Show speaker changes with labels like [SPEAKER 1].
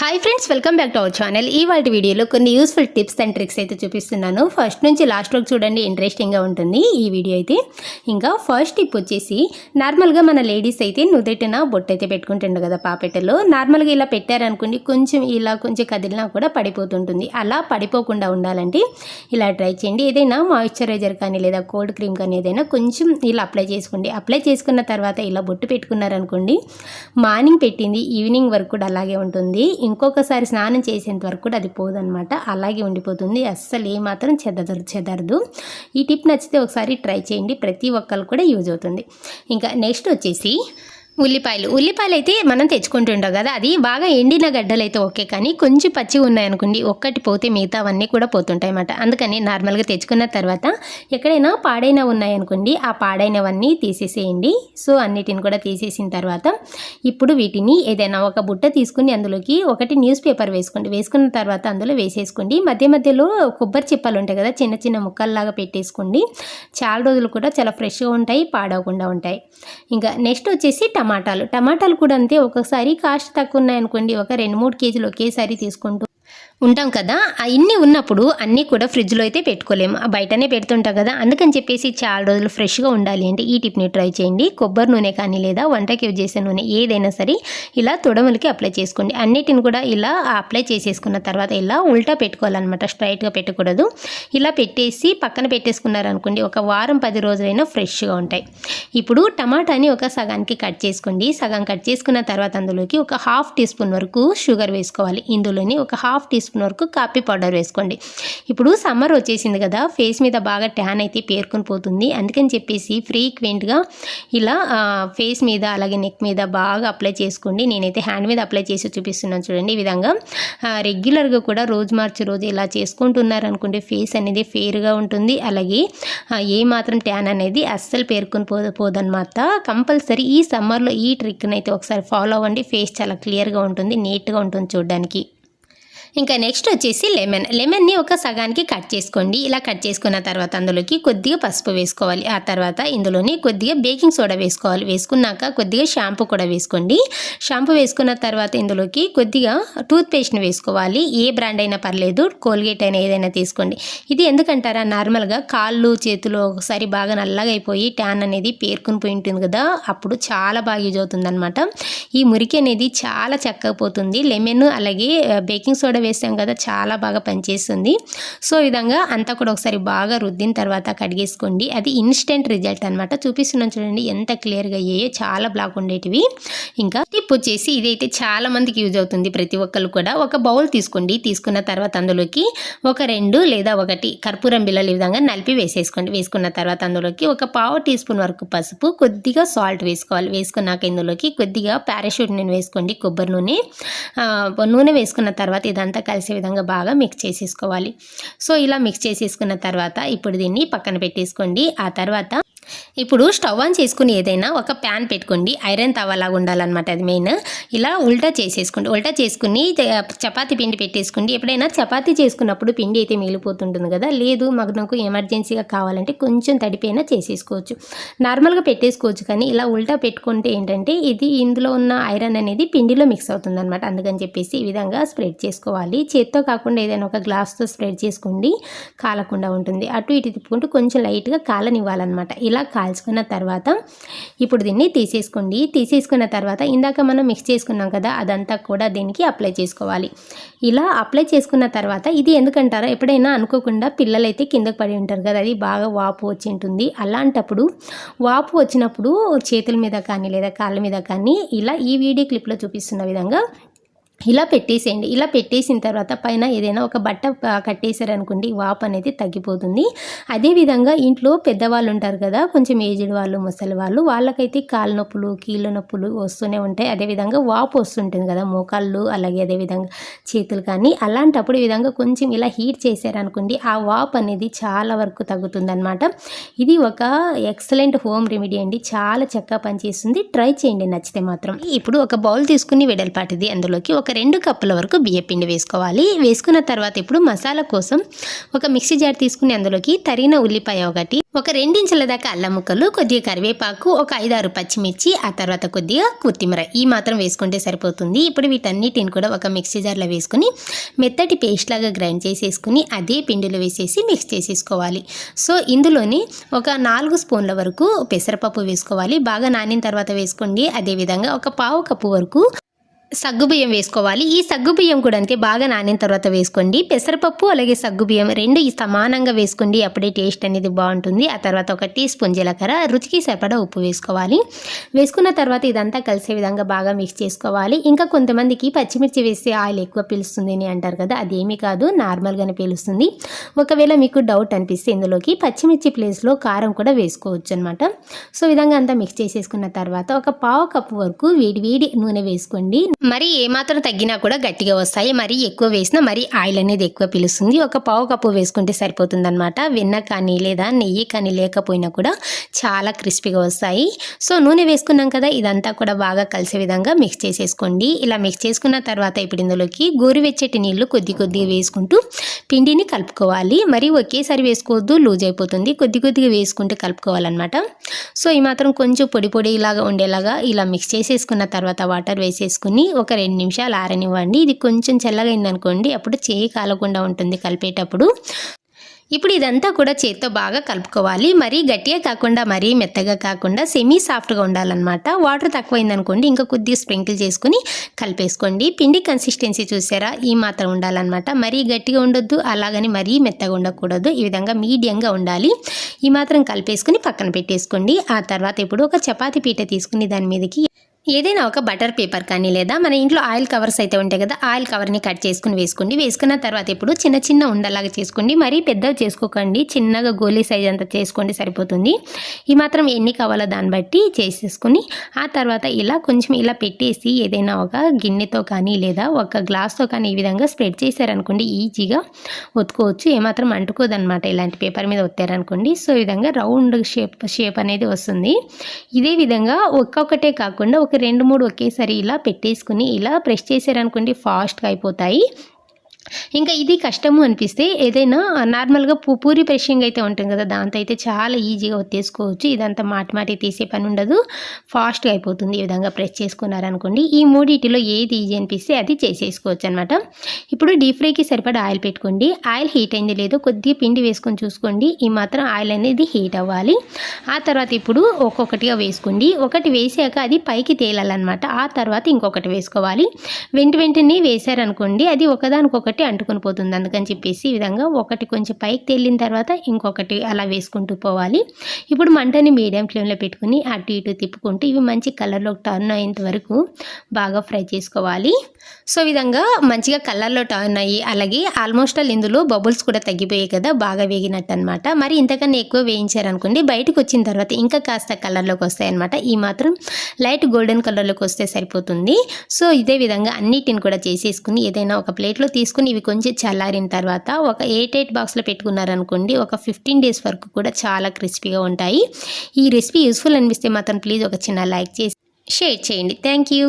[SPEAKER 1] Hi friends welcome back to our channel ఈ వాటి వీడియోలో కొన్ని యూస్ఫుల్ టిప్స్ అండ్ ట్రిక్స్ అయితే చూపిస్తున్నాను. ఫస్ట్ నుంచి లాస్ట్ వరకు చూడండి ఇంట్రెస్టింగ్గా ఉంటుంది ఈ వీడియో అయితే. ఇంకా ఫస్ట్ టిప్ వచ్చేసి నార్మల్గా మన లేడీస్ అయితే నుదుటిన బొట్టు అయితే పెట్టుకుంటుండే కదా పాపెట్టలో. నార్మల్గా ఇలా పెట్టారనుకోండి కొంచెం ఇలా కొంచెం కదిలినా కూడా పడిపోతుంటుంది. అలా పడిపోకుండా ఉండాలంటే ఇలా ట్రై చేయండి. ఏదైనా మాయిశ్చరైజర్ కానీ లేదా కోల్డ్ క్రీమ్ కానీ ఏదైనా కొంచెం ఇలా అప్లై చేసుకోండి. అప్లై చేసుకున్న తర్వాత ఇలా బొట్టు పెట్టుకున్నారనుకోండి మార్నింగ్ పెట్టింది ఈవినింగ్ వరకు కూడా అలాగే ఉంటుంది. ఇంకొకసారి స్నానం చేసేంత వరకు కూడా అది పోదనమాట అలాగే ఉండిపోతుంది. అస్సలు ఏమాత్రం చెదరు చెదరదు. ఈ టిప్ నచ్చితే ఒకసారి ట్రై చేయండి. ప్రతి ఒక్కరు కూడా యూజ్ అవుతుంది. ఇంకా నెక్స్ట్ వచ్చేసి ఉల్లిపాయలు. ఉల్లిపాయలు అయితే మనం తెచ్చుకుంటుంటాం కదా అది బాగా ఎండిన గడ్డలు అయితే ఓకే కానీ కొంచెం పచ్చి ఉన్నాయనుకోండి ఒక్కటి పోతే మిగతావన్నీ కూడా పోతుంటాయి అన్నమాట అందుకని నార్మల్గా తెచ్చుకున్న తర్వాత ఎక్కడైనా పాడైన ఉన్నాయనుకోండి ఆ పాడైనవన్నీ తీసేసేయండి. సో అన్నిటిని కూడా తీసేసిన తర్వాత ఇప్పుడు వీటిని ఏదైనా ఒక బుట్ట తీసుకుని అందులోకి ఒకటి న్యూస్ పేపర్ వేసుకోండి. వేసుకున్న తర్వాత అందులో వేసేసుకోండి. మధ్య మధ్యలో కొబ్బరి చిప్పలు ఉంటాయి కదా చిన్న చిన్న ముక్కల్లాగా పెట్టేసుకోండి. చాలా రోజులు కూడా చాలా ఫ్రెష్గా ఉంటాయి పాడవకుండా ఉంటాయి. ఇంకా నెక్స్ట్ వచ్చేసి టమాటాలు. టమాటాలు కూడా అంతే. ఒకసారి కాస్ట్ తక్కువ ఉన్నాయనుకోండి ఒక రెండు మూడు కేజీలు ఒకేసారి తీసుకుంటూ ఉంటాం కదా. ఆ ఇన్ని ఉన్నప్పుడు అన్నీ కూడా ఫ్రిడ్జ్లో అయితే పెట్టుకోలేము. ఆ బయటనే పెడుతుంటాం కదా. అందుకని చెప్పేసి చాలా రోజులు ఫ్రెష్గా ఉండాలి అంటే ఈ టిప్ని ట్రై చేయండి. కొబ్బరి నూనె కానీ లేదా వంటకి యూజ్ చేసే నూనె ఏదైనా సరే ఇలా తొడమలకి అప్లై చేసుకోండి. అన్నిటిని కూడా ఇలా అప్లై చేసేసుకున్న తర్వాత ఇలా ఉల్టా పెట్టుకోవాలన్నమాట. స్ట్రైట్గా పెట్టకూడదు. ఇలా పెట్టేసి పక్కన పెట్టేసుకున్నారనుకోండి ఒక వారం పది రోజులైనా ఫ్రెష్గా ఉంటాయి. ఇప్పుడు టమాటాని ఒక సగానికి కట్ చేసుకోండి. సగం కట్ చేసుకున్న తర్వాత అందులోకి ఒక హాఫ్ టీ స్పూన్ వరకు షుగర్ వేసుకోవాలి. ఇందులోని ఒక హాఫ్ టీ స్పూన్ వరకు కాఫీ పౌడర్ వేసుకోండి. ఇప్పుడు సమ్మర్ వచ్చేసింది కదా ఫేస్ మీద బాగా ట్యాన్ అయితే పేర్కొని పోతుంది. అందుకని చెప్పేసి ఫ్రీక్వెంట్గా ఇలా ఫేస్ మీద అలాగే నెక్ మీద బాగా అప్లై చేసుకోండి. నేనైతే హ్యాండ్ మీద అప్లై చేసి చూపిస్తున్నాను చూడండి ఈ విధంగా. రెగ్యులర్గా కూడా రోజు మార్చి రోజు ఇలా చేసుకుంటున్నారు అనుకుంటే ఫేస్ అనేది ఫేర్గా ఉంటుంది. అలాగే ఏ మాత్రం ట్యాన్ అనేది అస్సలు పేర్కొని పో పోదనమాట. కంపల్సరీ ఈ సమ్మర్లో ఈ ట్రిక్ని అయితే ఒకసారి ఫాలో అవ్వండి. ఫేస్ చాలా క్లియర్గా ఉంటుంది నీట్గా ఉంటుంది చూడడానికి. ఇంకా నెక్స్ట్ వచ్చేసి లెమన్. లెమన్ని ఒక సగానికి కట్ చేసుకోండి. ఇలా కట్ చేసుకున్న తర్వాత అందులోకి కొద్దిగా పసుపు వేసుకోవాలి. ఆ తర్వాత ఇందులోని కొద్దిగా బేకింగ్ సోడా వేసుకోవాలి. వేసుకున్నాక కొద్దిగా షాంపూ కూడా వేసుకోండి. షాంపూ వేసుకున్న తర్వాత ఇందులోకి కొద్దిగా టూత్ పేస్ట్ని వేసుకోవాలి. ఏ బ్రాండ్ అయినా పర్లేదు కోల్గేట్ అయినా ఏదైనా తీసుకోండి. ఇది ఎందుకంటారా? నార్మల్గా కాళ్ళు చేతులు ఒకసారి బాగా నల్లగా అయిపోయి ట్యాన్ అనేది పేర్కొని పోయి ఉంటుంది కదా అప్పుడు చాలా బాగా యూజ్ అవుతుంది ఈ మురికి అనేది చాలా చక్కగా పోతుంది. లెమన్ అలాగే బేకింగ్ సోడా వేసాం కదా చాలా బాగా పనిచేస్తుంది. సో ఈ విధంగా అంతా కూడా ఒకసారి బాగా రుద్దిన తర్వాత కడిగేసుకోండి. అది ఇన్స్టెంట్ రిజల్ట్ అనమాట చూపిస్తున్నాను చూడండి ఎంత క్లియర్గా అయ్యాయో. చాలా బ్లాక్ ఉండేటివి. ఇంకా టిప్ వచ్చేసి ఇదైతే చాలా మందికి యూజ్ అవుతుంది. ప్రతి ఒక్కరు కూడా ఒక బౌల్ తీసుకోండి. తీసుకున్న తర్వాత అందులోకి ఒక రెండు లేదా ఒకటి కర్పూరం బిల్లలు ఈ విధంగా నలిపి వేసేసుకోండి. వేసుకున్న తర్వాత అందులోకి ఒక పావు టీ స్పూన్ వరకు పసుపు కొద్దిగా సాల్ట్ వేసుకోవాలి. వేసుకున్నాక ఇందులోకి కొద్దిగా పారాషూట్ నూనె వేసుకోండి. కొబ్బరి నూనె. నూనె వేసుకున్న తర్వాత ఇదంతా కలిసే విధంగా బాగా మిక్స్ చేసేసుకోవాలి. సో ఇలా మిక్స్ చేసేసుకున్న తర్వాత ఇప్పుడు దీన్ని పక్కన పెట్టేసుకోండి. ఆ తర్వాత ఇప్పుడు స్టవ్ ఆన్ చేసుకుని ఏదైనా ఒక ప్యాన్ పెట్టుకోండి. ఐరన్ తవ్వలాగా ఉండాలన్నమాట అది మెయిన్. ఇలా ఉల్టా చేసేసుకోండి. ఉల్టా చేసుకుని చపాతి చపాతీ పిండి పెట్టేసుకోండి. ఎప్పుడైనా చపాతీ చేసుకున్నప్పుడు పిండి అయితే మిగిలిపోతుంటుంది కదా. లేదు మాకు నాకు ఎమర్జెన్సీగా కావాలంటే కొంచెం తడిపైనా చేసేసుకోవచ్చు. నార్మల్గా పెట్టేసుకోవచ్చు కానీ ఇలా ఉల్టా పెట్టుకుంటే ఏంటంటే ఇది ఇందులో ఉన్న ఐరన్ అనేది పిండిలో మిక్స్ అవుతుంది అనమాట అందుకని చెప్పేసి ఈ విధంగా స్ప్రెడ్ చేసుకోవాలి. చేత్తో కాకుండా ఏదైనా ఒక గ్లాస్తో స్ప్రెడ్ చేసుకోండి. కాలకుండా ఉంటుంది. అటు ఇటు తిప్పుకుంటూ కొంచెం లైట్గా కాలనివ్వాలన్నమాట. ఇలా కాల్చుకున్న తర్వాత ఇప్పుడు దీన్ని తీసేసుకోండి. తీసేసుకున్న తర్వాత ఇందాక మనం మిక్స్ చేసుకున్నాం కదా అదంతా కూడా దీనికి అప్లై చేసుకోవాలి. ఇలా అప్లై చేసుకున్న తర్వాత ఇది ఎందుకంటారా ఎప్పుడైనా అనుకోకుండా పిల్లలైతే కిందకు పడి ఉంటారు కదా అది బాగా వాపు వచ్చి ఉంటుంది. అలాంటప్పుడు వాపు వచ్చినప్పుడు చేతుల మీద కానీ లేదా కాళ్ళ మీద కానీ ఇలా ఈ వీడియో క్లిప్లో చూపిస్తున్న విధంగా ఇలా పెట్టేసేయండి. ఇలా పెట్టేసిన తర్వాత పైన ఏదైనా ఒక బట్ట కట్టేశారనుకోండి వాపు అనేది తగ్గిపోతుంది. అదేవిధంగా ఇంట్లో పెద్దవాళ్ళు ఉంటారు కదా కొంచెం ఏజ్డ్ వాళ్ళు ముసలి వాళ్ళు వాళ్ళకైతే కాళ్ళ నొప్పులు కీళ్ళ నొప్పులు వస్తూనే ఉంటాయి. అదేవిధంగా వాపు వస్తుంటుంది కదా మోకాళ్ళు అలాగే అదేవిధంగా చేతులు కానీ అలాంటప్పుడు ఈ విధంగా కొంచెం ఇలా హీట్ చేశారనుకోండి ఆ వాపు అనేది చాలా వరకు తగ్గుతుందనమాట ఇది ఒక ఎక్సలెంట్ హోమ్ రెమెడీ అండి. చాలా చక్కగా పనిచేస్తుంది. ట్రై చేయండి నచ్చితే మాత్రం. ఇప్పుడు ఒక బౌల్ తీసుకుని వెడల్పాటిది. అందులోకి ఒక రెండు కప్పుల వరకు బియ్యపిండి వేసుకోవాలి. వేసుకున్న తర్వాత ఇప్పుడు మసాలా కోసం ఒక మిక్సీ జార్ తీసుకుని అందులోకి తరిగిన ఉల్లిపాయ ఒకటి ఒక రెండించుల దాకా అల్లం ముక్కలు కొద్దిగా కరివేపాకు ఒక ఐదారు పచ్చిమిర్చి ఆ తర్వాత కొద్దిగా కొత్తిమీర. ఈ మాత్రం వేసుకుంటే సరిపోతుంది. ఇప్పుడు వీటన్నిటిని కూడా ఒక మిక్సీ జార్లో వేసుకుని మెత్తటి పేస్ట్ లాగా గ్రైండ్ చేసేసుకుని అదే పిండిలో వేసేసి మిక్స్ చేసేసుకోవాలి. సో ఇందులోని ఒక నాలుగు స్పూన్ల వరకు పెసరపప్పు వేసుకోవాలి. బాగా నానిన తర్వాత వేసుకోండి. అదేవిధంగా ఒక పావు కప్పు వరకు సగ్గుబియ్యం వేసుకోవాలి. ఈ సగ్గుబియ్యం కూడా అంతే బాగా నానిన తర్వాత వేసుకోండి. పెసరపప్పు అలాగే సగ్గుబియ్యం రెండు ఈ సమానంగా వేసుకోండి. అప్పుడే టేస్ట్ అనేది బాగుంటుంది. ఆ తర్వాత ఒక టీ స్పూన్ జీలకర్ర రుచికి సరిపడా ఉప్పు వేసుకోవాలి. వేసుకున్న తర్వాత ఇదంతా కలిసే విధంగా బాగా మిక్స్ చేసుకోవాలి. ఇంకా కొంతమందికి పచ్చిమిర్చి వేస్తే ఆయిల్ ఎక్కువ పీలుస్తుంది అని అంటారు కదా అదేమీ కాదు నార్మల్గానే పీలుస్తుంది. ఒకవేళ మీకు డౌట్ అనిపిస్తే ఇందులోకి పచ్చిమిర్చి ప్లేస్లో కారం కూడా వేసుకోవచ్చు అనమాట సో విధంగా అంతా మిక్స్ చేసేసుకున్న తర్వాత ఒక పావు కప్పు వరకు వేడి వేడి నూనె వేసుకోండి. మరి ఏమాత్రం తగ్గినా కూడా గట్టిగా వస్తాయి. మరి ఎక్కువ వేసినా మరి ఆయిల్ అనేది ఎక్కువ పిలుస్తుంది. ఒక పావు కప్పు వేసుకుంటే సరిపోతుంది అనమాట వెన్న కానీ లేదా నెయ్యి కానీ లేకపోయినా కూడా చాలా క్రిస్పీగా వస్తాయి. సో నూనె వేసుకున్నాం కదా ఇదంతా కూడా బాగా కలిసే విధంగా మిక్స్ చేసేసుకోండి. ఇలా మిక్స్ చేసుకున్న తర్వాత ఇప్పుడు ఇందులోకి గోరువెచ్చటి నీళ్ళు కొద్ది కొద్దిగా వేసుకుంటూ పిండిని కలుపుకోవాలి. మరి ఒకేసారి వేసుకోవద్దు లూజ్ అయిపోతుంది. కొద్ది కొద్దిగా వేసుకుంటూ కలుపుకోవాలన్నమాట. సో ఈ మాత్రం కొంచెం పొడి పొడిలాగా ఉండేలాగా ఇలా మిక్స్ చేసేసుకున్న తర్వాత వాటర్ వేసేసుకుని ఒక రెండు నిమిషాలు ఆరనివ్వండి. ఇది కొంచెం చల్లగైందనుకోండి అప్పుడు చేయి కాలకుండా ఉంటుంది కలిపేటప్పుడు. ఇప్పుడు ఇదంతా కూడా చేత్తో బాగా కలుపుకోవాలి. మరీ గట్టిగా కాకుండా మరీ మెత్తగా కాకుండా సెమీ సాఫ్ట్గా ఉండాలన్నమాట. వాటర్ తక్కువైందనుకోండి ఇంకా కొద్దిగా స్ప్రింకిల్ చేసుకుని కలిపేసుకోండి. పిండి కన్సిస్టెన్సీ చూసారా? ఈ మాత్రం ఉండాలన్నమాట. మరీ గట్టిగా ఉండొద్దు అలాగని మరీ మెత్తగా ఉండకూడదు. ఈ విధంగా మీడియంగా ఉండాలి. ఈ మాత్రం కలిపేసుకుని పక్కన పెట్టేసుకోండి. ఆ తర్వాత ఇప్పుడు ఒక చపాతీ పీట తీసుకుని దాని మీదకి ఏదైనా ఒక బటర్ పేపర్ కానీ లేదా మన ఇంట్లో ఆయిల్ కవర్స్ అయితే ఉంటాయి కదా ఆయిల్ కవర్ని కట్ చేసుకుని వేసుకోండి. వేసుకున్న తర్వాత ఇప్పుడు చిన్న చిన్న ఉండలాగా చేసుకోండి. మరీ పెద్దవి చేసుకోకండి. చిన్నగా గోలీ సైజ్ అంతా చేసుకోండి సరిపోతుంది. ఈ మాత్రం ఎన్ని కావాలో దాన్ని బట్టి చేసేసుకుని ఆ తర్వాత ఇలా కొంచెం ఇలా పెట్టేసి ఏదైనా ఒక గిన్నెతో కానీ లేదా ఒక గ్లాస్తో కానీ ఈ విధంగా స్ప్రెడ్ చేశారనుకోండి ఈజీగా ఒత్తుకోవచ్చు. ఏమాత్రం అంటుకోదనమాట ఇలాంటి పేపర్ మీద ఒత్తారనుకోండి. సో ఈ విధంగా రౌండ్ షేప్ షేప్ అనేది వస్తుంది. ఇదే విధంగా ఒక్కొక్కటే కాకుండా ఒక రెండు మూడు ఒకేసారి ఇలా పెట్టేసుకుని ఇలా ప్రెస్ చేశారనుకోండి ఫాస్ట్గా అయిపోతాయి. ఇంకా ఇది కష్టము అనిపిస్తే ఏదైనా నార్మల్గా పూ పూరి ప్రెషింగ్ అయితే ఉంటుంది కదా దాంతో అయితే చాలా ఈజీగా ఒత్తేసుకోవచ్చు. ఇదంతా మాటి మాటి తీసే పని ఉండదు. ఫాస్ట్గా అయిపోతుంది ఈ విధంగా ప్రెస్ చేసుకున్నారనుకోండి. ఈ మూడిటిలో ఏది ఈజీ అనిపిస్తే అది చేసేసుకోవచ్చు అనమాట ఇప్పుడు డీప్ ఫ్రైకి సరిపడా ఆయిల్ పెట్టుకోండి. ఆయిల్ హీట్ అయింది లేదో కొద్దిగా పిండి వేసుకొని చూసుకోండి. ఈ మాత్రం ఆయిల్ అనేది హీట్ అవ్వాలి. ఆ తర్వాత ఇప్పుడు ఒక్కొక్కటిగా వేసుకోండి. ఒకటి వేసాక అది పైకి తేలాలన్నమాట. ఆ తర్వాత ఇంకొకటి వేసుకోవాలి. వెంట వెంటనే వేశారనుకోండి అది ఒకదానికొకటి అంటుకొని పోతుంది. అందుకని చెప్పేసి ఈ విధంగా ఒకటి కొంచెం పైకి తేలిన తర్వాత ఇంకొకటి అలా వేసుకుంటూ పోవాలి. ఇప్పుడు మంటని మీడియం ఫ్లేమ్లో పెట్టుకుని అటు ఇటు తిప్పుకుంటూ ఇవి మంచి కలర్లో టర్న్ అయ్యేంత వరకు బాగా ఫ్రై చేసుకోవాలి. సో ఈ విధంగా మంచిగా కలర్లో టర్న్ అయ్యి అలాగే ఆల్మోస్ట్ ఆల్ ఇందులో బబుల్స్ కూడా తగ్గిపోయాయి కదా బాగా వేగినట్టు అనమాట మరి ఇంతకన్నా ఎక్కువ వేయించారనుకోండి బయటకు వచ్చిన తర్వాత ఇంకా కాస్త కలర్లోకి వస్తాయన్నమాట. ఈ మాత్రం లైట్ గోల్డెన్ కలర్లోకి వస్తే సరిపోతుంది. సో ఇదే విధంగా అన్నిటిని కూడా చేసేసుకుని ఏదైనా ఒక ప్లేట్లో తీసుకుని ఇవి కొంచెం చల్లారిన తర్వాత ఒక ఎయిట్ ఎయిట్ బాక్స్లో పెట్టుకున్నారనుకోండి ఒక ఫిఫ్టీన్ డేస్ వరకు కూడా చాలా క్రిస్పీగా ఉంటాయి. ఈ రెసిపీ యూస్ఫుల్ అనిపిస్తే మాత్రం ప్లీజ్ ఒక చిన్న లైక్ చేసి షేర్ చేయండి. Thank you.